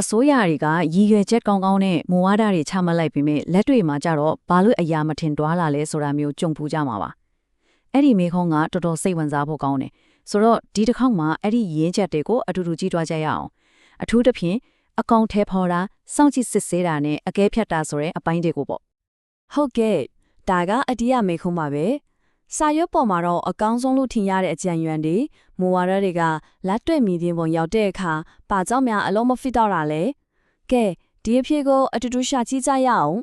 အစိုးရတွေကရည်ရွယ်ချက်ကောင်းကောင်းနဲ့မူဝါဒတွေချမှတ်လိုက်ပြီးမြဲလက်တွေ့မှာကြတော့ဘာလို့အရာမထင်တွားလာလဲဆိုတာမျိုးကြုံဖူးကြမှာပါအဲ့ဒီမေခွန်းကတော်တော်စိတ်ဝင်စားဖို့ကောင်းတယ်ဆိုတော့ဒီတစ်ခေါက်မှာအဲ့ဒီရင်းချက်တွေကိုအတူတူကြည့်တွားကြရအောင်အထူးသဖြင့်အကောင့်ထဲဖော်တာစောင့်ကြည့်စစ်ဆေးတာနဲ့အကဲဖြတ်တာဆိုတဲ့အပိုင်းတွေကိုပေါ့ဟုတ်ကဲ့ဒါကအတီးရမေခုံးပါပဲ စာရွက်ပေါ်မှာတော့အကောင်းဆုံးလို့ထင်ရတဲ့အကြံဉာဏ်တွေမူဝါဒတွေကလက်တွေ့မီဒီယံပုံရောက်တဲ့အခါပါကြောင့်များအလုံးမဖိတော့တာလေကဲဒီအဖြစ်ကိုအတူတူရှာကြည့်ကြရအောင်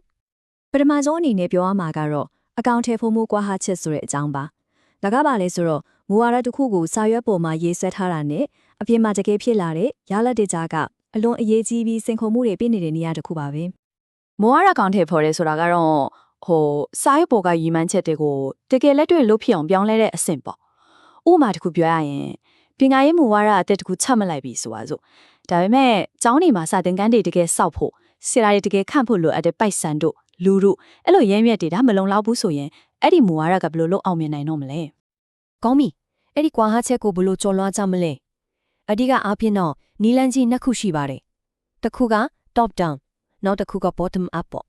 ပထမဆုံးအနေနဲ့ပြောရမှာကတော့အကောင့်ထဲဖို့မှုကွာဟာချက်ဆိုတဲ့အကြောင်းပါ။ဒါကပါလဲဆိုတော့မူဝါဒတစ်ခုကိုစာရွက်ပေါ်မှာရေးဆွဲထားတာနဲ့အပြင်မှာတကယ်ဖြစ်လာတဲ့ရလဒ်တွေကြားကအလွန်အရေးကြီးပြီးစင်ခုံမှုတွေပြနေတဲ့နေရာတစ်ခုပါပဲမောရကောင်ထဲဖော်ရဲဆိုတာကတော့ ဟိုစာရွက်ပေါ်ကရည်မှန်းချက်တွေကိုတကယ်လက်တွေ့လုပ်ဖြစ်အောင်ပြောင်းလဲတဲ့အဆင့်ပေါ့ဥပမာတစ်ခုပြောရရင်ပညာရေးမူဝါဒအသက်တစ်ခုချမှတ်လိုက်ပြီဆိုပါစို့ဒါပေမဲ့ကျောင်းတွေမှာစာသင်ခန်းတွေတကယ်စောက်ဖို့ဆရာတွေတကယ်ခန့်ဖို့လိုအပ်တဲ့ပိုက်ဆံတို့လူတို့အဲ့လိုရင်းမြစ်တွေဒါမလုံလောက်ဘူးဆိုရင်အဲ့ဒီမူဝါဒကဘယ်လိုလုပ်အောင်မြင်နိုင်တော့မလဲကောင်းပြီအဲ့ဒီကွာဟာချက်ကိုဘယ်လိုကြော်လွှားကြမလဲအဓိကအားဖြင့်တော့နီလန်ကြီးနှစ်ခုရှိပါတယ်တစ်ခုက top down နောက်တစ်ခုက bottom up ပေါ့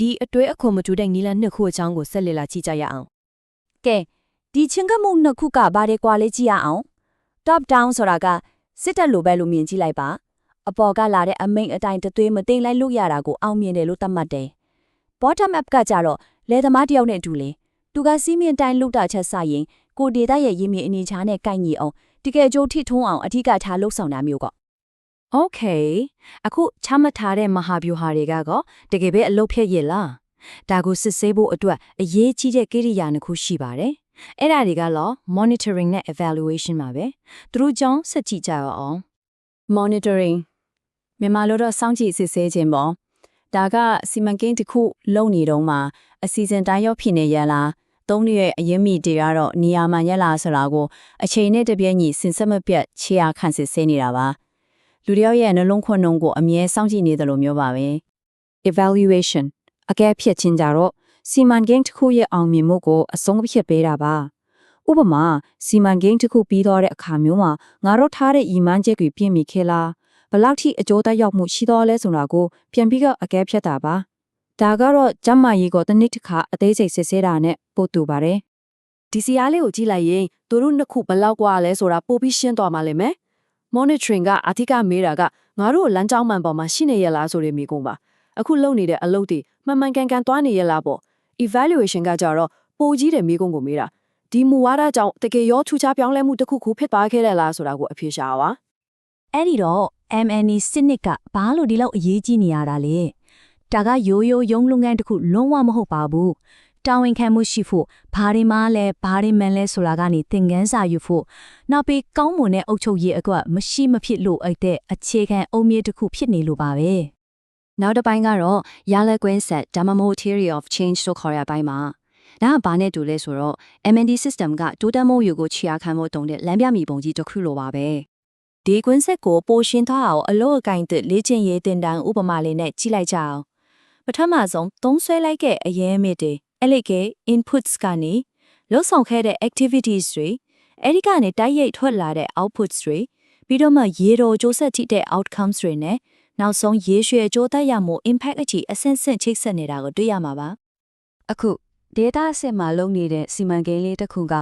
ဒီအတွေ့အခွန်မတူတဲ့နီလန်နှစ်ခုအကြောင်းကိုဆက်လက်လာကြည့်ကြရအောင်ကဲဒီချင်းကမှုနှစ်ခုကဘာတွေကွာလေးကြည့်ရအောင် top down ဆိုတာကစစ်တပ်လိုပဲလို့မြင်ကြည့်လိုက်ပါအပေါ်ကလာတဲ့အမိန့်အတိုင်းတသွေးမသိမ့်လိုက်လို့ရတာကိုအောင်မြင်တယ်လို့သတ်မှတ်တယ် bottom up ကကြတော့လယ်သမားတစ်ယောက်နဲ့အတူလေသူကစီးမြင့်တိုင်းလုတာချက်စရင်ကိုဒေတာရဲ့ရင်းမြစ်အနေချာနဲ့ကိုက်ညီအောင်တကယ်ကြိုးထိထုံးအောင်အထီးကထားလှုပ်ဆောင်တာမျိုးကော Okay အခုချမှတ်ထားတဲ့မဟာဗျူဟာတွေကတော့တကယ်ပဲအလုပ်ဖြစ်ရဲ့လားဒါကိုစစ်ဆေးဖို့အတွက်အရေးကြီးတဲ့ကိရိယာနှစ်ခုရှိပါတယ်အဲ့ဒါတွေကတော့ monitoring နဲ့ evaluation ပါပဲသူတို့ကြောင့်ဆက်ကြည့်ကြရအောင် monitoring မြန်မာလိုတော့စောင့်ကြည့်စစ်ဆေးခြင်းပေါ့ဒါကစီမံကိန်းတစ်ခုလုပ်နေတော့မှအစီအစဉ်တိုင်းရောက်ဖြစ်နေရလားသုံးရဲ့အရင်မိတွေကတော့နေရာမှန်ရလားဆိုတာကိုအချိန်နဲ့တပြည့်ညီစင်ဆက်မပြတ်ခြေအားခံစစ်ဆေးနေတာပါ လူတယောက်ရဲ့နှလုံးခွနှုံကိုအမြဲစောင့်ကြည့်နေတယ်လို့မျိုးပါပဲ evaluation အကဲဖြတ်ခြင်းကြတော့စီမံကိန်းတစ်ခုရဲ့အောင်မြင်မှုကိုအဆုံးဖြတ်ပေးတာပါဥပမာစီမံကိန်းတစ်ခုပြီးတော့တဲ့အခါမျိုးမှာငါတို့ထားတဲ့ဤမှန်းချက်တွေပြည့်မီခဲ့လားဘယ်လောက်ထိအကျိုးသက်ရောက်မှုရှိတော့လဲဆိုတာကိုပြန်ပြီးတော့အကဲဖြတ်တာပါဒါကတော့ကျမ်းမာရေးကိုတစ်နည်းတစ်ခါအသေးစိတ်စစ်ဆေးတာနဲ့ပို့တူပါတယ် ဒီစီအားလေးကိုကြည့်လိုက်ရင်သူတို့နှစ်ခုဘယ်လောက်กว่าလဲဆိုတာပိုပြီးရှင်းသွားမှာလိမ့်မယ် monitoring ကအဓိကမေးတာကငါတို့လမ်းကြောင်းမှန်ပေါ်မှာရှိနေရလားဆိုတဲ့မိကုန်းပါအခုလုပ်နေတဲ့အလုပ်တွေမှန်မှန်ကန်ကန်သွားနေရလားပေါ့ evaluation ကကြတော့ပိုကြီးတဲ့မိကုန်းကိုမေးတာဒီမူဝါဒကြောင့်တကယ်ရောထူးခြားပြောင်းလဲမှုတစ်ခုခုဖြစ်သွားခဲ့တယ်လားဆိုတာကိုအဖြေရှာပါအဲ့ဒီတော့ MNE စနစ်ကဘာလို့ဒီလောက်အရေးကြီးနေရတာလဲဒါကရိုးရိုးယုံလုပ်ငန်းတစ်ခုလုံးဝမဟုတ်ပါဘူး တာဝန်ခံမှုရှိဖို့ဘာတွေမှလဲဘာတွေမှန်လဲဆိုတာကနေသင်ခန်းစာယူဖို့နောက်ပြီးကောင်းမွန်တဲ့အုပ်ချုပ်ရေးအကွက်မရှိမဖြစ်လို့အိတ်တဲ့အခြေခံအုံမြင့်တစ်ခုဖြစ်နေလို့ပါပဲနောက်တစ်ပိုင်းကတော့ရလက်ကွင်းဆက်ဒါမှမဟုတ် theory of change လို့ခေါ်ရပိုင်းမှာဒါကဘာနဲ့တူလဲဆိုတော့ MND system ကတိုးတက်မှုယူကိုချီအားခံဖို့တုံတဲ့လမ်းပြမီပုံကြီးတစ်ခုလိုပါပဲဒီကွင်းဆက်ကိုပိုရှင်းထားအောင်အလို့အကင်တဲ့လေ့ကျင့်ရေးတင်တန်းဥပမာလေးနဲ့ကြည့်လိုက်ကြအောင်ပထမဆုံးသုံးဆွဲလိုက်တဲ့အရေးအမြစ်တွေ အဲ့လေက inputs ကနေလုံဆောင်ခဲ့တဲ့ activities တွေအဲ့ဒီကနေတိုက်ရိုက်ထွက်လာတဲ့ outputs တွေပြီးတော့မှရေတော်ကြိုးဆက်ထိတဲ့ outcomes တွေနဲ့နောက်ဆုံးရေရွှေအကျိုးသက်ရောက်မှု impact အထိအဆင့်ဆင့်ချိတ်ဆက်နေတာကိုတွေ့ရမှာပါအခု data အဆင့်မှာလုပ်နေတဲ့စီမံကိန်းလေးတစ်ခုက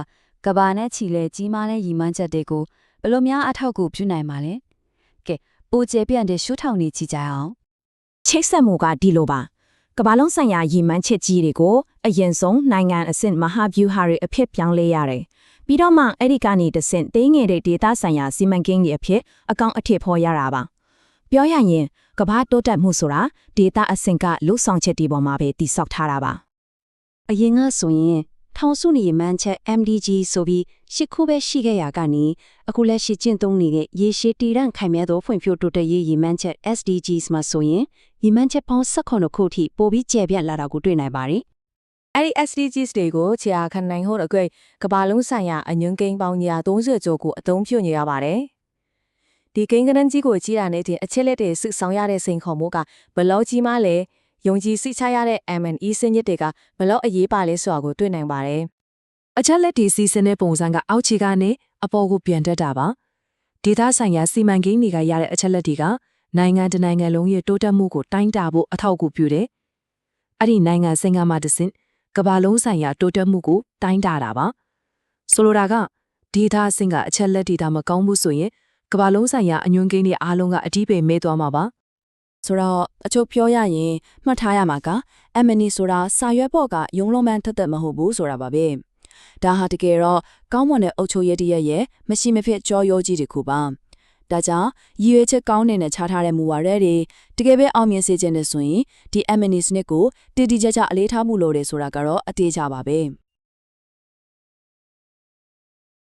ကဘာနဲ့ချီလဲကြီးမားတဲ့ရည်မှန်းချက်တွေကိုဘယ်လိုများအထောက်အကူပြုနိုင်မှာလဲကဲပိုကျပြန့်တဲ့ရှုထောင်နေကြည့်ကြအောင်ချိတ်ဆက်မှုကဒီလိုပါကမ္ဘာလုံးဆိုင်ရာရည်မှန်းချက်ကြီးတွေကို အရင်ဆုံးနိုင်ငံအဆင့်မဟာဗျူဟာတွေအဖြစ်ပြောင်းလဲရတယ်ပြီးတော့မှအဲ့ဒီကနေတစ်ဆင့်သေးငယ်တဲ့ဒေတာဆိုင်ရာစီမံကိန်းတွေအဖြစ်အကောင့်အထည်ဖော်ရတာပါပြောရရင်ကမ္ဘာတိုးတက်မှုဆိုတာဒေတာအဆင့်ကလှုပ်ဆောင်ချက်တွေပေါ်မှာပဲတည်ဆောက်ထားတာပါအရင်ကဆိုရင်ထောင်စုနေမှန်းချက် MDG ဆိုပြီးရှစ်ခုပဲရှိခဲ့ရကနေအခုလက်ရှိကျင့်သုံးနေတဲ့ရေရှည်တည်ရန်ခိုင်မြဲသောဖွံ့ဖြိုးတိုးတက်ရေးရည်မှန်းချက် SDGs မှာဆိုရင်ရည်မှန်းချက်ပေါင်း18ခုထိပိုပြီးကျယ်ပြန့်လာတာကိုတွေ့နိုင်ပါတယ် အဲ့ဒီ SDGs တွေကိုခြေအားခံနိုင်ဖို့အတွက်ကဘာလုံးဆိုင်ရာအညွန်းကိန်းပေါင်းညာ30ကျော်ကိုအသုံးပြုနေရပါတယ်။ဒီကိန်းကနန်းကြီးကိုကြီးတာနဲ့တင်အချက်လက်တွေစုဆောင်ရတဲ့စိန်ခေါ်မှုကဘလောက်ကြီးမှလဲယုံကြည်စိတ်ချရတဲ့ M&E စနစ်တွေကဘလောက်အရေးပါလဲဆိုတာကိုတွေ့နိုင်ပါတယ်အချက်လက်ဒီစီစဉ်တဲ့ပုံစံကအောက်ခြေကနေအပေါ်ကိုပြန်တက်တာပါဒေတာဆိုင်ရာစီမံကိန်းတွေကရတဲ့အချက်လက်တွေကနိုင်ငံတစ်နိုင်ငံလုံးရဲ့တိုးတက်မှုကိုတိုင်းတာဖို့အထောက်အကူပြုတယ်။အဲ့ဒီနိုင်ငံစင်ကာမှာတစ်ဆင့် ကမ္ဘာလုံးဆိုင်ရာတိုးတက်မှုကိုတိုင်းတာတာပါ။ဆိုလိုတာကဒေတာအဆင့်ကအချက်လက်ဒေတာမကောင်းဘူးဆိုရင်ကမ္ဘာလုံးဆိုင်ရာအညွှန်းကိန်းတွေအားလုံးကအတိပယ်မဲသွားမှာပါ။ဆိုတော့အချုပ်ပြောရရင်မှတ်ထားရမှာကအမနီဆိုတာစာရွက်ပေါ်ကယုံလုံးမှန်ထက်သက်မဟုတ်ဘူးဆိုတာပါပဲဒါဟာတကယ်တော့ကောင်းမွန်တဲ့အုပ်ချုပ်ရေးတရက်ရဲ့မရှိမဖြစ်ကြောရိုးကြီးတစ်ခုပါ ဒါကြောင့်ရည်ရွယ်ချက်ကောင်းနေတဲ့ခြားထားတဲ့မူဝါဒတွေတကယ်ပဲအောင်မြင်စေခြင်းနဲ့ဆိုရင်ဒီ M&A စနစ်ကိုတည်တည်ကြကြအလေးထားမှုလိုတယ်ဆိုတာကတော့အတေးကြပါပဲ